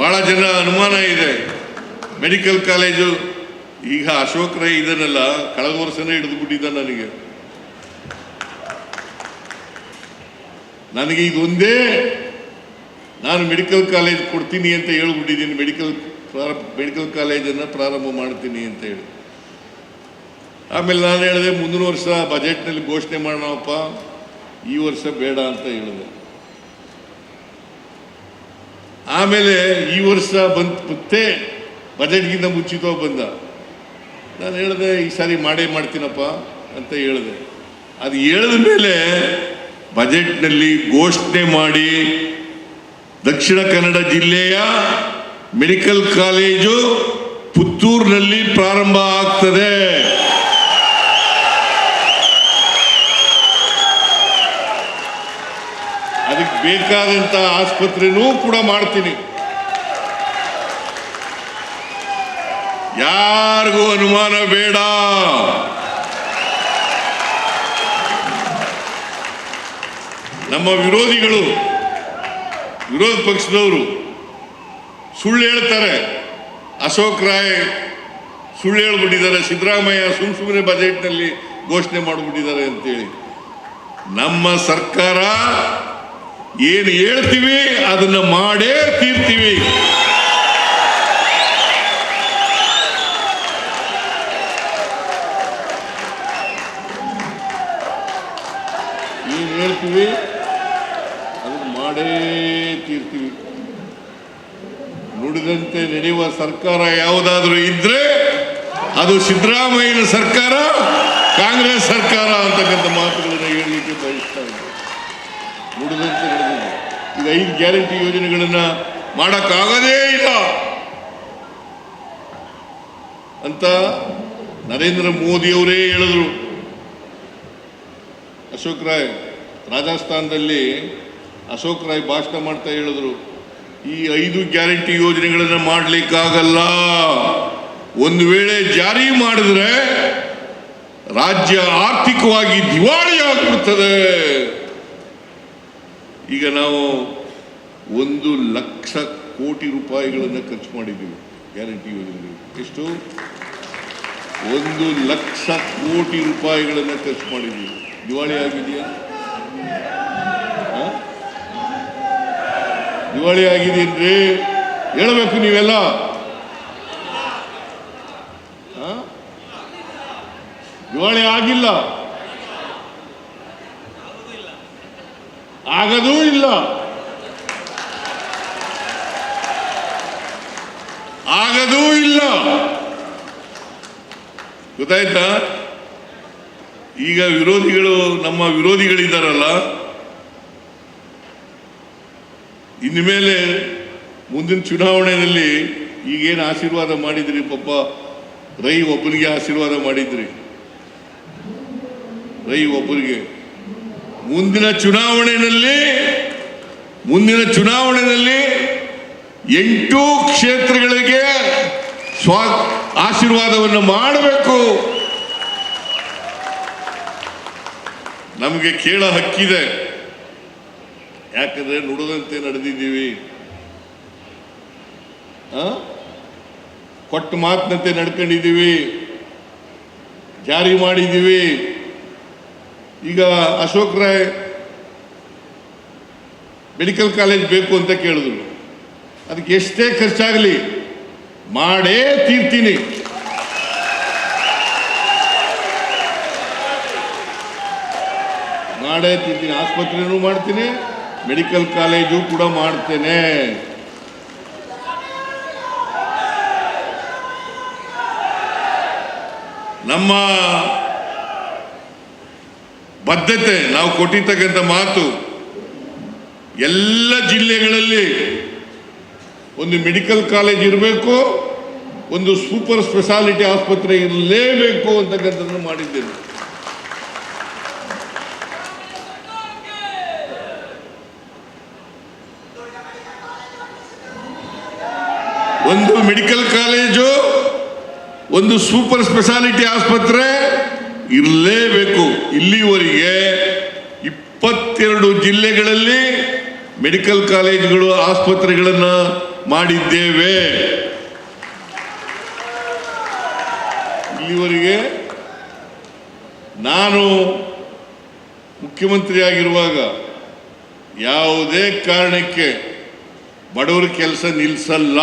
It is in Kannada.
ಬಹಳ ಜನ ಅನುಮಾನ ಇದೆ. ಮೆಡಿಕಲ್ ಕಾಲೇಜು, ಈಗ ಅಶೋಕ್ ರೈ ಇದನ್ನೆಲ್ಲ ಕಳೆದ ವರ್ಷನೇ ಹಿಡಿದು ಬಿಟ್ಟಿದ್ದ ನನಗೆ. ನನಗೆ ಇದೊಂದೇ, ನಾನು ಮೆಡಿಕಲ್ ಕಾಲೇಜ್ ಕೊಡ್ತೀನಿ ಅಂತ ಹೇಳ್ಬಿಟ್ಟಿದ್ದೀನಿ. ಮೆಡಿಕಲ್ ಮೆಡಿಕಲ್ ಕಾಲೇಜನ್ನು ಪ್ರಾರಂಭ ಮಾಡ್ತೀನಿ ಅಂತ ಹೇಳಿ. ಆಮೇಲೆ ನಾನು ಹೇಳಿದೆ, ಮುಂದಿನ ವರ್ಷ ಬಜೆಟ್ನಲ್ಲಿ ಘೋಷಣೆ ಮಾಡೋಣಪ್ಪ. ಈ ವರ್ಷ ಬೇಡ ಅಂತ ಹೇಳಿದೆ. ಆಮೇಲೆ ಈ ವರ್ಷ ಬಂದು ಮತ್ತೆ ಬಜೆಟ್ಗಿಂತ ಮುಂಚಿತವಾಗಿ ಬಂದ. ನಾನು ಹೇಳಿದೆ, ಈ ಸಾರಿ ಮಾಡೇ ಮಾಡ್ತೀನಪ್ಪ ಅಂತ ಹೇಳಿದೆ. ಅದು ಹೇಳಿದ ಮೇಲೆ ಬಜೆಟ್ನಲ್ಲಿ ಘೋಷಣೆ ಮಾಡಿ ದಕ್ಷಿಣ ಕನ್ನಡ ಜಿಲ್ಲೆಯ ಮೆಡಿಕಲ್ ಕಾಲೇಜು ಪುತ್ತೂರಿನಲ್ಲಿ ಪ್ರಾರಂಭ ಆಗ್ತದೆ. ಬೇಕಾದಂತ ಆಸ್ಪತ್ರೆನೂ ಕೂಡ ಮಾಡ್ತೀನಿ. ಯಾರಿಗೂ ಅನುಮಾನ ಬೇಡ. ನಮ್ಮ ವಿರೋಧಿಗಳು, ವಿರೋಧ ಪಕ್ಷದವರು ಸುಳ್ಳು ಹೇಳ್ತಾರೆ. ಅಶೋಕ್ ರಾಯ್ ಸುಳ್ಳು ಹೇಳ್ಬಿಟ್ಟಿದ್ದಾರೆ, ಸಿದ್ದರಾಮಯ್ಯ ಸುಮ್ ಸುಮ್ಮನೆ ಬಜೆಟ್ನಲ್ಲಿ ಘೋಷಣೆ ಮಾಡಿಬಿಟ್ಟಿದ್ದಾರೆ ಅಂತೇಳಿ. ನಮ್ಮ ಸರ್ಕಾರ ಏನು ಹೇಳ್ತೀವಿ? ಅದನ್ನ ಮಾಡೇ ತೀರ್ತೀವಿ. ಏನು ಹೇಳ್ತೀವಿ? ಅದನ್ನ ಮಾಡೇ ತೀರ್ತೀವಿ. ನುಡಿದಂತೆ ನಡೆಯುವ ಸರ್ಕಾರ ಯಾವುದಾದ್ರೂ ಇದ್ರೆ ಅದು ಸಿದ್ದರಾಮಯ್ಯನ ಸರ್ಕಾರ, ಕಾಂಗ್ರೆಸ್ ಸರ್ಕಾರ ಅಂತಕ್ಕಂಥ ಮಾತುಗಳನ್ನು ಹೇಳಲಿಕ್ಕೆ ಬಯಸ್ತಾ ಇದ್ದಾರೆ ಈಗ ಐದು ಗ್ಯಾರಂಟಿ ಯೋಜನೆಗಳನ್ನ ಮಾಡಕ್ಕಾಗದೇ ಇಲ್ಲ. ಅಂತ ನರೇಂದ್ರ ಮೋದಿಯವರೇ ಹೇಳಿದ್ರು. ಅಶೋಕ್ ರಾಯ್ ರಾಜಸ್ಥಾನದಲ್ಲಿ ಅಶೋಕ್ ರಾಯ್ ಭಾಷಣ ಮಾಡ್ತಾ ಹೇಳಿದ್ರು. ಈ ಐದು ಗ್ಯಾರಂಟಿ ಯೋಜನೆಗಳನ್ನು ಮಾಡಲಿಕ್ಕಾಗಲ್ಲ. ಒಂದು ವೇಳೆ ಜಾರಿ ಮಾಡಿದ್ರೆ ರಾಜ್ಯ ಆರ್ಥಿಕವಾಗಿ ದಿವಾಳಿ ಆಗ್ಬಿಡ್ತದೆ ಈಗ ನಾವು ಒಂದು ಲಕ್ಷ ಕೋಟಿ ರೂಪಾಯಿಗಳನ್ನು ಖರ್ಚು ಮಾಡಿದ್ದೀವಿ. ಗ್ಯಾರಂಟಿ ಯೋಜನೆಗಳು ಎಷ್ಟು? ಒಂದು ಲಕ್ಷ ಕೋಟಿ ರೂಪಾಯಿಗಳನ್ನು ಖರ್ಚು ಮಾಡಿದ್ದೀವಿ. ದಿವಾಳಿ ಆಗಿದೆಯಾ? ದಿವಾಳಿ ಆಗಿದೆಯೇನ್ರಿ ಹೇಳಬೇಕು ನೀವೆಲ್ಲ? ದಿವಾಳಿ ಆಗಿಲ್ಲ. ಆಗದೂ ಇಲ್ಲ. ಆಗದೂ ಇಲ್ಲ. ಗೊತ್ತಾಯ್ತಾ? ಈಗ ವಿರೋಧಿಗಳು ನಮ್ಮ ವಿರೋಧಿಗಳಿದ್ದಾರಲ್ಲ ಮೇಲೆ ಮುಂದಿನ ಚುನಾವಣೆಯಲ್ಲಿ ಈಗೇನು ಆಶೀರ್ವಾದ ಮಾಡಿದ್ರಿ ಪಾಪ? ರೈ ಒಬ್ಬನಿಗೆ ಆಶೀರ್ವಾದ ಮಾಡಿದ್ರಿ. ರೈ ಒಬ್ಬರಿಗೆ. ಮುಂದಿನ ಚುನಾವಣೆಯಲ್ಲಿ ಮುಂದಿನ ಚುನಾವಣೆಯಲ್ಲಿ ಎಂಟು ಕ್ಷೇತ್ರಗಳಿಗೆ ಸ್ವಾ ಆಶೀರ್ವಾದವನ್ನು ಮಾಡಬೇಕು. ನಮಗೆ ಕೇಳ ಹಕ್ಕಿದೆ. ಯಾಕಂದ್ರೆ ನುಡಿದಂತೆ ನಡೆದಿದ್ದೀವಿ? ಕೊಟ್ಟ ಮಾತಿನಂತೆ ನಡ್ಕೊಂಡಿದ್ದೀವಿ. ಜಾರಿ ಮಾಡಿದ್ದೀವಿ. ಈಗ ಅಶೋಕ್ ರಾಯ್ ಮೆಡಿಕಲ್ ಕಾಲೇಜ್ ಬೇಕು ಅಂತ ಕೇಳಿದ್ರು. ಅದಕ್ಕೆ ಎಷ್ಟೇ ಖರ್ಚಾಗಲಿ ಮಾಡೇ ತೀರ್ತೀನಿ. ಮಾಡೇ ತೀರ್ತೀನಿ. ಆಸ್ಪತ್ರೆನೂ ಮಾಡ್ತೀನಿ, ಮೆಡಿಕಲ್ ಕಾಲೇಜು ಕೂಡ ಮಾಡ್ತೇನೆ. ನಮ್ಮ ಬದ್ಧತೆ, ನಾವು ಕೊಟ್ಟಿರ್ತಕ್ಕಂಥ ಮಾತು, ಎಲ್ಲ ಜಿಲ್ಲೆಗಳಲ್ಲಿ ಒಂದು ಮೆಡಿಕಲ್ ಕಾಲೇಜ್ ಇರಬೇಕು, ಒಂದು ಸೂಪರ್ ಸ್ಪೆಷಾಲಿಟಿ ಆಸ್ಪತ್ರೆ ಇರಲೇಬೇಕು ಅಂತಕ್ಕಂಥದ್ದನ್ನು ಮಾಡಿದ್ದೇನೆ ಒಂದು ಮೆಡಿಕಲ್ ಕಾಲೇಜು, ಒಂದು ಸೂಪರ್ ಸ್ಪೆಷಾಲಿಟಿ ಆಸ್ಪತ್ರೆ ಇರಲೇಬೇಕು. ಇಲ್ಲಿವರೆಗೆ ಇಪ್ಪತ್ತೆರಡು ಜಿಲ್ಲೆಗಳಲ್ಲಿ ಮೆಡಿಕಲ್ ಕಾಲೇಜುಗಳು, ಆಸ್ಪತ್ರೆಗಳನ್ನು ಮಾಡಿದ್ದೇವೆ. ಇಲ್ಲಿವರೆಗೆ ನಾನು ಮುಖ್ಯಮಂತ್ರಿಯಾಗಿರುವಾಗ ಯಾವುದೇ ಕಾರಣಕ್ಕೆ ಬಡವರ ಕೆಲಸ ನಿಲ್ಲಿಸಲ್ಲ